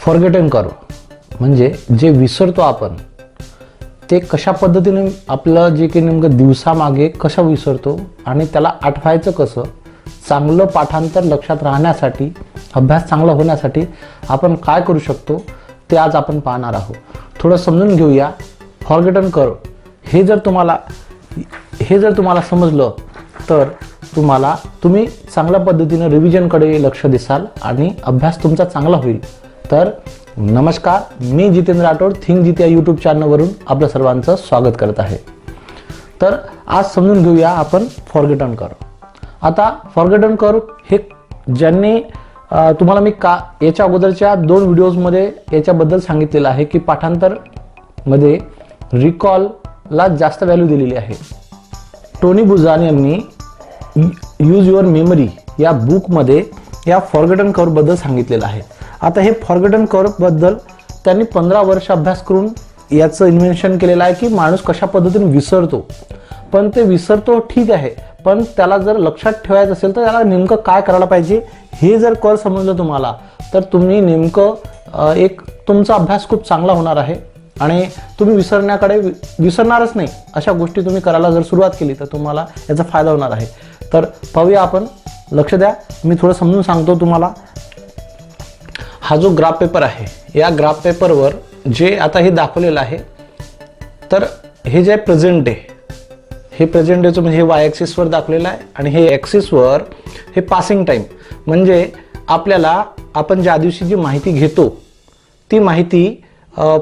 Forgotten कर. म्हणजे जे विसरतो आपण ते कशा पद्धतीने आपलं जे काही नेमकं दिवसामागे कसं विसरतो आणि त्याला आठवायचं कसं चांगलं पाठांतर लक्षात राहण्यासाठी अभ्यास चांगला होण्यासाठी आपण काय करू शकतो ते आज आपण पाहणार आहोत. थोडं समजून घेऊया. फॉरगेटन कर. हे जर तुम्हाला हे जर तुम्हाला समजलं तर तुम्हाला तुम्ही चांगल्या पद्धतीनं रिव्हिजनकडे लक्ष दिसाल आणि अभ्यास तुमचा चांगला होईल. तर नमस्कार मी जितेंद्र राठोड थिंक जिते या यूट्यूब चॅनलवरून आपलं सर्वांचं स्वागत करत आहे. तर आज समजून घेऊया आपण फॉरगेटन कर आता फॉरगेटन कर हे ज्यांनी तुम्हाला मी का याच्या अगोदरच्या दोन व्हिडिओजमध्ये याच्याबद्दल सांगितलेलं आहे की पाठांतरमध्ये रिकॉलला जास्त व्हॅल्यू दिलेली आहे. टोनी बुजान यांनी यूज युअर मेमरी या बुकमध्ये या फॉरगेटन करबद्दल सांगितलेलं आहे. आता हे फॉरगटन कर्वबद्दल त्यांनी पंधरा वर्ष अभ्यास करून याचं इन्व्हेन्शन केलेलं आहे की माणूस कशा पद्धतीने विसरतो. पण ते विसरतो ठीक आहे पण त्याला जर लक्षात ठेवायचं असेल तर त्याला नेमकं काय करायला पाहिजे हे जर कर समजलं तुम्हाला तर तुम्ही नेमकं एक तुमचा अभ्यास खूप चांगला होणार आहे आणि तुम्ही विसरण्याकडे वि- विसरणारच नाही अशा गोष्टी तुम्ही करायला जर सुरुवात केली तर तुम्हाला याचा फायदा होणार आहे. तर पाहूया आपण लक्ष द्या मी थोडं समजून सांगतो तुम्हाला. हा जो ग्राफ पेपर आहे या ग्राफ पेपरवर जे आता हे दाखवलेलं आहे तर हे जे प्रेझेंट आहे हे प्रेझेंट डेचं म्हणजे हे वाय ॲक्सिसवर दाखवलेलं आहे आणि हे ॲक्सिसवर हे पासिंग टाईम म्हणजे आपल्याला आपण ज्या दिवशी जी माहिती घेतो ती माहिती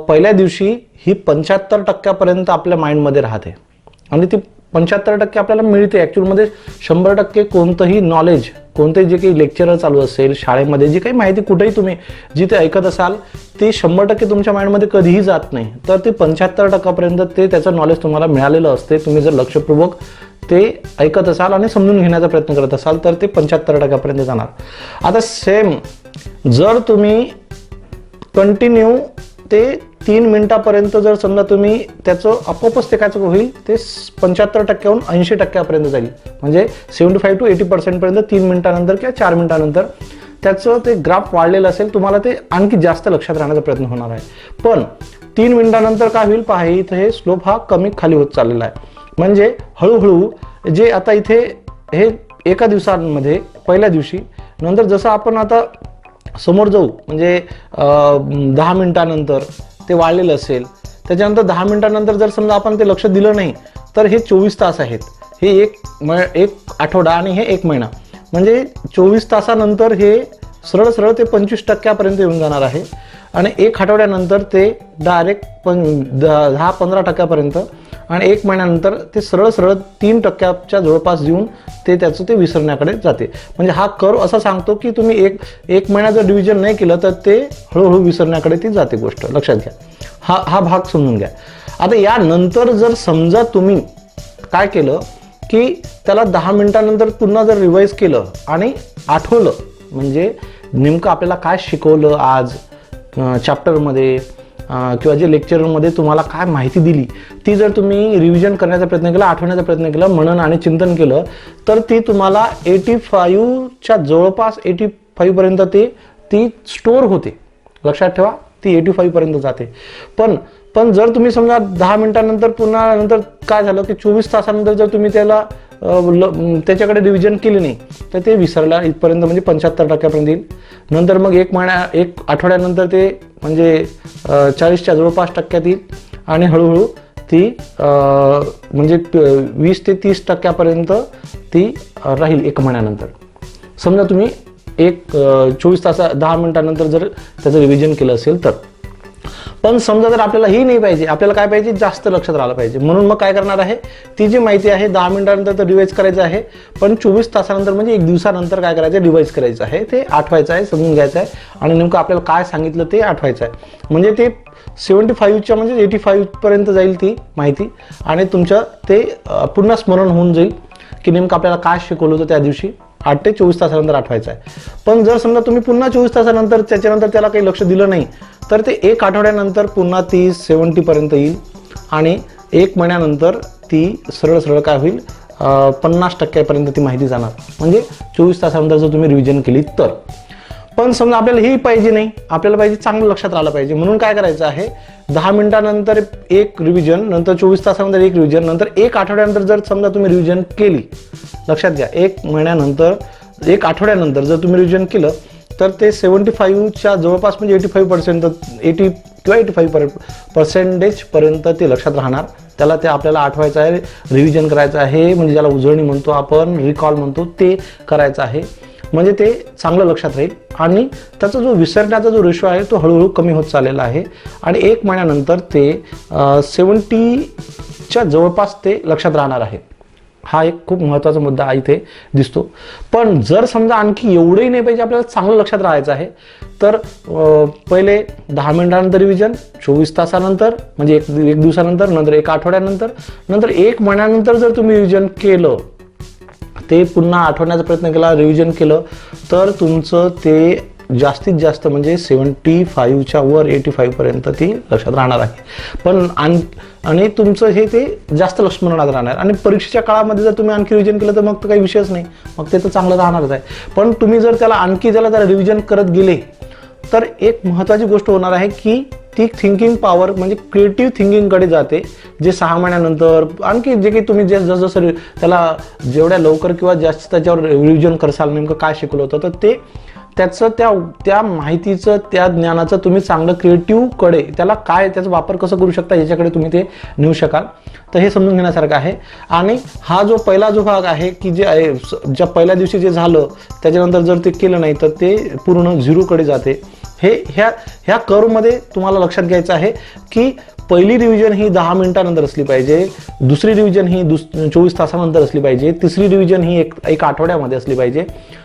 पहिल्या दिवशी ही पंच्याहत्तर टक्क्यापर्यंत आपल्या माइंडमध्ये राहते. आणि ती पंच्याहत्तर टक्के आपल्याला मिळते. ॲक्च्युअलमध्ये शंभर टक्के कोणतंही नॉलेज कोणते जे काही लेक्चरर चालू असेल शाळेमध्ये जी काही माहिती कुठेही तुम्ही जिथे ऐकत असाल ती शंभर टक्के तुमच्या माइंडमध्ये कधीही जात नाही. तर ते पंच्याहत्तर टक्क्यापर्यंत ते त्याचं नॉलेज तुम्हाला मिळालेलं असते. तुम्ही जर लक्षपूर्वक ते ऐकत असाल आणि समजून घेण्याचा प्रयत्न करत असाल तर ते पंच्याहत्तर टक्क्यापर्यंत जाणार. आता सेम जर तुम्ही कंटिन्यू ते तीन मिनिटापर्यंत जर समजा तुम्ही त्याचं आपोआपच ते काय होईल ते पंच्याहत्तर टक्क्याहून ऐंशी टक्क्यापर्यंत जाईल. म्हणजे सेवन्टी फाईव्ह टू एटी पर्सेंटपर्यंत तीन मिनिटानंतर किंवा चार मिनिटानंतर त्याचं ते ग्राफ वाढलेलं असेल तुम्हाला ते आणखी जास्त लक्षात राहण्याचा प्रयत्न होणार आहे. पण तीन मिनिटानंतर काय होईल पहा इथं हे स्लोप हा कमी खाली होत चाललेला आहे. म्हणजे हळूहळू जे आता इथे हे एका दिवसांमध्ये पहिल्या दिवशी नंतर जसं आपण आता समोर जाऊ म्हणजे दहा मिनिटानंतर ते वाढलेलं असेल. त्याच्यानंतर दहा मिनिटानंतर जर समजा आपण ते लक्ष दिलं नाही तर हे चोवीस तास आहेत. हे एक म एक आठवडा आणि हे एक महिना. म्हणजे चोवीस तासानंतर हे सरळ सरळ ते पंचवीस टक्क्यापर्यंत येऊन जाणार आहे. आणि एक आठवड्यानंतर ते डायरेक्ट पण द- दहा पंधरा टक्क्यापर्यंत आणि एक महिन्यानंतर ते सरळ सरळ तीन टक्क्याच्या जवळपास येऊन ते त्याचं ते विसरण्याकडे जाते. म्हणजे हा कर्व असा सांगतो की तुम्ही एक एक महिन्याचं जर डिव्हिजन नाही केलं तर ते हळूहळू विसरण्याकडे ती जाते गोष्ट. लक्षात घ्या. हा हा भाग समजून घ्या. आता यानंतर जर समजा तुम्ही काय केलं की त्याला दहा मिनिटानंतर पुन्हा जर रिवाईज केलं आणि आठवलं म्हणजे नेमकं आपल्याला काय शिकवलं आज चॅप्टरमध्ये किंवा जे लेक्चरमध्ये तुम्हाला काय माहिती दिली ती जर तुम्ही रिव्हिजन करण्याचा प्रयत्न केला आठवण्याचा प्रयत्न केला मनन आणि चिंतन केलं तर ती तुम्हाला एटी फाईव्हच्या जवळपास एटी फाईव्हपर्यंत ते ती स्टोअर होते. लक्षात ठेवा ती एटी फाईव्हपर्यंत जाते. पण पण जर तुम्ही समजा दहा मिनिटानंतर पुन्हा नंतर काय झालं की चोवीस तासानंतर जर तुम्ही त्याला त्याच्याकडे डिव्हिजन केली नाही. तर ते विसरला. इथपर्यंत म्हणजे पंच्याहत्तर टक्क्यापर्यंत येईल. नंतर मग एक महिन्या एक आठवड्यानंतर ते म्हणजे चाळीसच्या जवळपास टक्क्यात येईल. आणि हळूहळू ती म्हणजे वीस ते तीस टक्क्यापर्यंत ती राहील एक महिन्यानंतर. समजा तुम्ही एक चोवीस तासा दहा मिनटानंतर जर त्याचं रिव्हिजन केलं असेल तर. पण समजा जर आपल्याला ही नाही पाहिजे आपल्याला काय पाहिजे? जास्त लक्षात राहिलं पाहिजे. म्हणून मग काय करणार आहे? ती जी माहिती आहे दहा मिनिटानंतर तर रिवाईज करायचं आहे. पण चोवीस तासानंतर म्हणजे एक दिवसानंतर काय करायचं? रिवाईज करायचं आहे. ते आठवायचं आहे समजून घ्यायचं आहे. आणि नेमकं आपल्याला काय सांगितलं ते आठवायचं आहे. म्हणजे ते सेवन्टी फाईव्हच्या म्हणजे एटी फाईव्हपर्यंत जाईल ती माहिती. आणि तुमचं ते पुन्हा स्मरण होऊन जाईल की नेमकं आपल्याला काय शिकवलं होतं त्या दिवशी. आठ ते चोवीस तासानंतर आठवायचं आहे. पण जर समजा तुम्ही पुन्हा चोवीस तासानंतर त्याच्यानंतर त्याला काही लक्ष दिलं नाही तर ते एक आठवड्यानंतर पुन्हा ती सेवन्टीपर्यंत येईल आणि एक महिन्यानंतर ती सरळ सरळ काय होईल पन्नास टक्क्यापर्यंत ती माहिती जाणार. म्हणजे चोवीस तासानंतर जर तुम्ही रिव्हिजन केली तर. पण समजा आपल्याला हेही पाहिजे नाही आपल्याला पाहिजे चांगलं लक्षात राहिलं पाहिजे. म्हणून काय करायचं आहे दहा मिनिटानंतर एक रिव्हिजन नंतर चोवीस तासानंतर एक रिव्हिजन नंतर एक आठवड्यानंतर जर समजा तुम्ही रिव्हिजन केली लक्षात घ्या एक महिन्यानंतर एक आठवड्यानंतर जर तुम्ही रिव्हिजन केलं तर ते सेवन्टी फाईव्हच्या जवळपास म्हणजे एटी फाईव्ह पर्सेंट एटी किंवा एटी फाईव्ह पर पर्सेंटेजपर्यंत ते लक्षात राहणार. त्याला ते आपल्याला आठवायचं आहे रिव्हिजन करायचं आहे म्हणजे ज्याला उजळणी म्हणतो आपण रिकॉल म्हणतो ते करायचं आहे. म्हणजे ते चांगलं लक्षात राहील. आणि त्याचा जो विसरण्याचा जो रेशो आहे तो हळूहळू कमी होत चाललेला आहे. आणि एक महिन्यानंतर ते सेवन्टीच्या जवळपास ते लक्षात राहणार आहे. हा एक खूप महत्त्वाचा मुद्दा इथे दिसतो. पण जर समजा आणखी एवढंही नाही पाहिजे आपल्याला चांगलं लक्षात राहायचं आहे तर पहिले दहा मिनिटानंतर रिव्हिजन चोवीस तासानंतर म्हणजे एक एक दिवसानंतर नंतर एक आठवड्यानंतर नंतर एक महिन्यानंतर जर तुम्ही रिव्हिजन केलं ते पुन्हा आठवण्याचा प्रयत्न केला रिव्हिजन केलं तर तुमचं ते जास्तीत जास्त म्हणजे सेवन्टी फाईव्हच्या वर एटी फाईव्हपर्यंत ती लक्षात राहणार आहे. पण आण आणि तुमचं हे ते जास्त लक्ष्मरणात राहणार. आणि परीक्षेच्या काळामध्ये जर तुम्ही आणखी रिव्हिजन केलं तर मग तर काही विषयच नाही. मग ते तर चांगलं राहणारच आहे. पण तुम्ही जर त्याला आणखी त्याला जर रिव्हिजन करत गेले तर एक महत्त्वाची गोष्ट होणार आहे की ती थिंकिंग पॉवर म्हणजे क्रिएटिव्ह थिंकिंगकडे जाते जे सहा महिन्यानंतर आणखी जे काही तुम्ही जे जसं त्याला जेवढ्या लवकर किंवा जास्त त्याच्यावर रिव्हिजन करसाल नेमकं काय शिकलं होतं तर ते त्याचं त्या त्या माहितीचं त्या ज्ञानाचं तुम्ही चांगलं क्रिएटिव्हकडे त्याला काय त्याचा वापर कसं करू शकता याच्याकडे तुम्ही ते नेऊ शकाल. तर हे समजून घेण्यासारखं आहे. आणि हा जो पहिला जो भाग आहे की जे आहे स- ज्या पहिल्या दिवशी जे झालं त्याच्यानंतर जर ते केलं नाही तर ते पूर्ण झिरोकडे जाते. हे ह्या ह्या कर्वमध्ये तुम्हाला लक्षात घ्यायचं आहे की पहिली रिव्हिजन ही दहा मिनिटानंतर असली पाहिजे दुसरी रिव्हिजन ही दुस चोवीस तासानंतर असली पाहिजे तिसरी रिव्हिजन ही एक एक आठवड्यामध्ये असली पाहिजे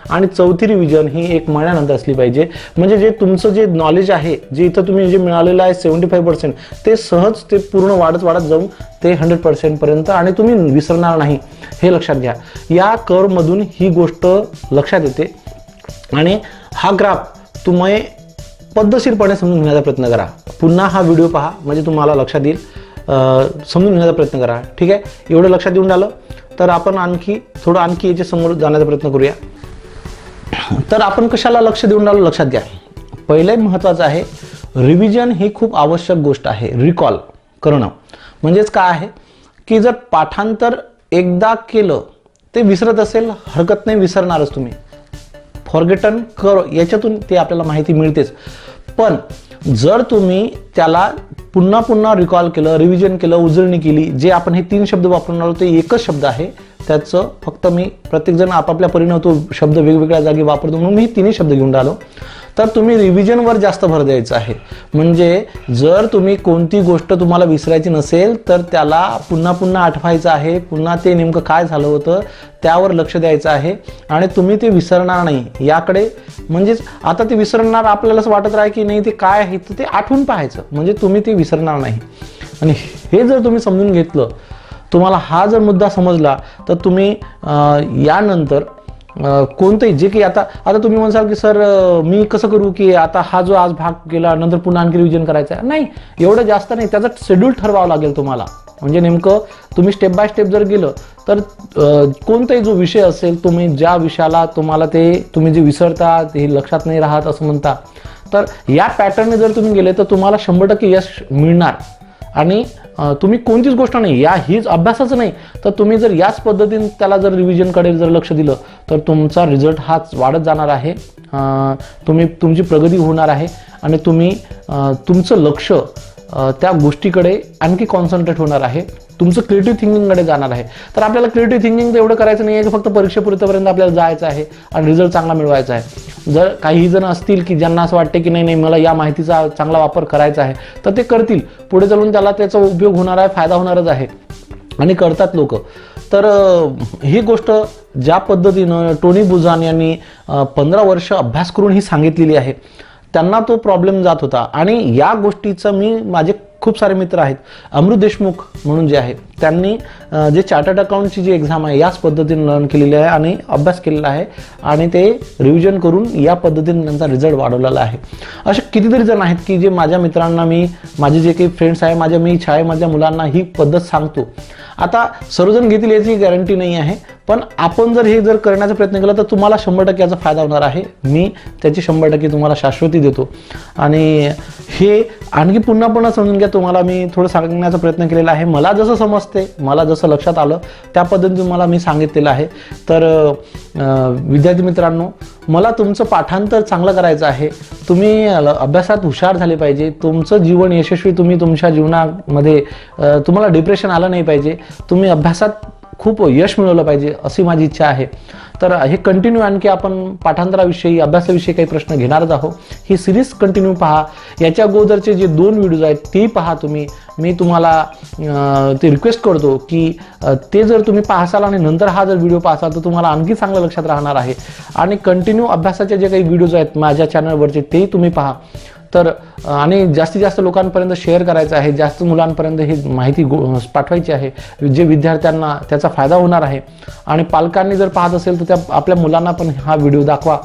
आणि चौथी रिव्हिजन ही एक महिन्यानंतर असली पाहिजे. म्हणजे जे तुमचं जे नॉलेज आहे जे इथं तुम्ही जे मिळालेलं आहे सेवन्टी फाईव्ह पर्सेंट ते सहज ते पूर्ण वाढत वाढत जाऊन ते हंड्रेड पर्सेंटपर्यंत आणि तुम्ही विसरणार नाही. हे लक्षात घ्या. या कर्वमधून ही गोष्ट लक्षात येते. आणि हा ग्राफ तुम्ही पद्धतशीरपणे समजून घेण्याचा प्रयत्न करा. पुन्हा हा व्हिडिओ पहा म्हणजे तुम्हाला लक्षात येईल. समजून घेण्याचा प्रयत्न करा. ठीक आहे? एवढं लक्षात येऊन आलं तर आपण आणखी थोडं आणखी याच्या समोर जाण्याचा प्रयत्न करूया. तर आपण कशाला लक्ष देऊन राहिलो? लक्षात घ्या. पहिले महत्त्वाचं आहे रिव्हिजन ही खूप आवश्यक गोष्ट आहे. रिकॉल करणं. म्हणजेच काय आहे? की जर पाठांतर एकदा केलं ते विसरत असेल हरकत नाही विसरणारच तुम्ही. फॉरगेटन कर याच्यातून ते आपल्याला माहिती मिळतेच. पण जर तुम्ही त्याला पुन्हा पुन्हा रिकॉल केलं रिव्हिजन केलं उजळणी केली जे आपण हे तीन शब्द वापरून आलो ते एकच शब्द आहे त्याचं फक्त मी प्रत्येकजण आपापल्या परीनं तो शब्द वेगवेगळ्या जागी वापरतो म्हणून मी तिन्ही शब्द घेऊन राहिलो. तर तुम्ही रिव्हिजनवर जास्त भर द्यायचा आहे. म्हणजे जर तुम्ही कोणती गोष्ट तुम्हाला विसरायची नसेल तर त्याला पुन्हा पुन्हा आठवायचं आहे पुन्हा ते नेमकं काय झालं होतं त्यावर लक्ष द्यायचं आहे. आणि तुम्ही ते विसरणार नाही. याकडे म्हणजेच आता ते विसरणार आपल्याला असं वाटत राहा की नाही ते काय आहे तर ते आठवून पाहायचं. म्हणजे तुम्ही ते विसरणार नाही. आणि हे जर तुम्ही समजून घेतलं तुम्हाला हा जर मुद्दा समजला तर तुम्ही यानंतर कोणतंही जे की आता आता तुम्ही म्हणसाल की सर मी कसं करू की आता हा जो आज भाग केला नंतर पुन्हा आणखी रिव्हिजन करायचा? आहे नाही एवढं जास्त नाही. त्याचा शेड्यूल ठरवावं लागेल तुम्हाला. म्हणजे नेमकं तुम्ही स्टेप बाय स्टेप जर गेलं तर कोणताही जो विषय असेल तुम्ही ज्या विषयाला तुम्हाला ते तुम्ही जे विसरता ते लक्षात नाही राहत असं म्हणता तर या पॅटर्नने जर तुम्ही गेले तर तुम्हाला शंभर टक्के यश मिळणार. आणि तुम्ही कोणतीच गोष्ट नाही या हीच अभ्यासाचं नाही. तर तुम्ही जर याच पद्धतीने त्याला जर रिव्हिजनकडे जर लक्ष दिलं तर तुमचा रिझल्ट हाच वाढत जाणार आहे. तुम्ही तुमची प्रगती होणार आहे. आणि तुम्ही तुमचं लक्ष त्या गोष्टीकडे आणखी कॉन्सन्ट्रेट होणार आहे. तुमचं क्रिएटिव्ह थिंकिंगकडे जाणार आहे. तर आपल्याला क्रिएटिव्ह थिंकिंग तर एवढं करायचं नाही आहे की फक्त परीक्षेपुरतपर्यंत आपल्याला जायचं आहे आणि रिझल्ट चांगला मिळवायचा आहे. जर काही जण असतील की ज्यांना असं वाटते की नाही नाही मला या माहितीचा चांगला वापर करायचा आहे तर ते करतील. पुढे चालून त्याला त्याचा उपयोग होणार आहे फायदा होणारच आहे. आणि करतात लोक. तर ही गोष्ट ज्या पद्धतीनं टोनी बुझान यांनी पंधरा वर्ष अभ्यास करून ही सांगितलेली आहे. त्यांना तो प्रॉब्लेम जात होता. आणि या गोष्टीचं मी माझे खूप सारे मित्र आहेत. अमृत देशमुख म्हणून जे आहे त्यांनी जे चार्टर्ड अकाउंटची जी एक्झाम आहे याच पद्धतीने लर्न केलेली आहे आणि अभ्यास केलेला आहे आणि ते रिव्हिजन करून या पद्धतीने त्यांचा रिझल्ट वाढवलेला आहे. असे कितीतरी जण आहेत की जे माझ्या मित्रांना मी माझे जे काही फ्रेंड्स आहे माझ्या मी शाळेमधल्या मुलांना ही पद्धत सांगतो. आता सर्वजण घेतील याची गॅरंटी नाही आहे पण आपण जर हे जर करण्याचा प्रयत्न केला तर तुम्हाला शंभर टक्के याचा फायदा होणार आहे. मी त्याची शंभर टक्के तुम्हाला शाश्वती देतो. आणि हे आणखी पुन्हा पुन्हा समजून घ्या तुम्हाला मी थोडं सांगण्याचा प्रयत्न केलेला आहे. मला जसं समजतं मला जसं लक्षात आलं त्या पद्धतीने तुम्हाला मी सांगितलेलं आहे. तर विद्यार्थी मित्रांनो मला तुमचं पाठांतर चांगलं करायचं आहे. तुम्ही अभ्यासात हुशार झाले पाहिजे. तुमचं जीवन यशस्वी तुम्ही तुमच्या जीवनामध्ये तुम्हाला डिप्रेशन आलं नाही पाहिजे. तुम्ही अभ्यासात खूप यश मिळवलं पाहिजे अशी माझी इच्छा आहे. तर हे कंटिन्यू आणखी आपण पाठांतराविषयी अभ्यासाविषयी काही प्रश्न घेणारच आहोत. ही सिरीज कंटिन्यू पहा. याच्या अगोदरचे जे दोन व्हिडिओज आहेत ते पहा तुम्ही. मी तुम्हाला ते रिक्वेस्ट करतो की ते जर तुम्ही पाहसाल आणि नंतर हा जर व्हिडिओ पाहसाल तर तुम्हाला आणखी चांगलं लक्षात राहणार आहे. आणि कंटिन्यू अभ्यासाचे जे काही व्हिडिओज आहेत माझ्या चॅनलवरचे तेही तुम्ही पहा. तर आणि जास्तीत जास्त लोकांपर्यंत शेअर करायचं आहे जास्त मुलांपर्यंत ही माहिती गो पाठवायची आहे जे विद्यार्थ्यांना त्याचा फायदा होणार आहे. आणि पालकांनी जर पाहत असेल तर त्या आपल्या मुलांना पण हा व्हिडिओ दाखवा.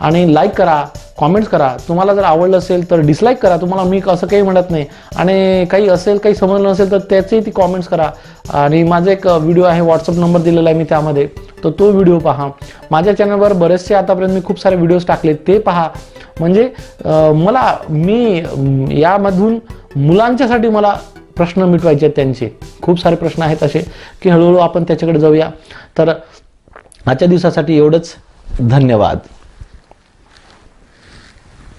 आणि लाईक करा कॉमेंट्स करा. तुम्हाला जर आवडलं असेल तर डिसलाईक करा. तुम्हाला मी असं काही म्हणत नाही. आणि काही असेल काही समजलं नसेल तर त्याचेही ती कॉमेंट्स करा. आणि माझा एक व्हिडिओ आहे व्हॉट्सअप नंबर दिलेला आहे मी त्यामध्ये. तर तो व्हिडिओ पहा. माझ्या चॅनलवर बरेचसे आतापर्यंत मी खूप सारे व्हिडिओज टाकले ते पहा. म्हणजे मला मी यामधून मुलांच्यासाठी मला प्रश्न मिटवायचे आहेत त्यांचे. खूप सारे प्रश्न आहेत असे की हळूहळू आपण त्याच्याकडे जाऊया. तर आजच्या दिवसासाठी एवढंच. धन्यवाद.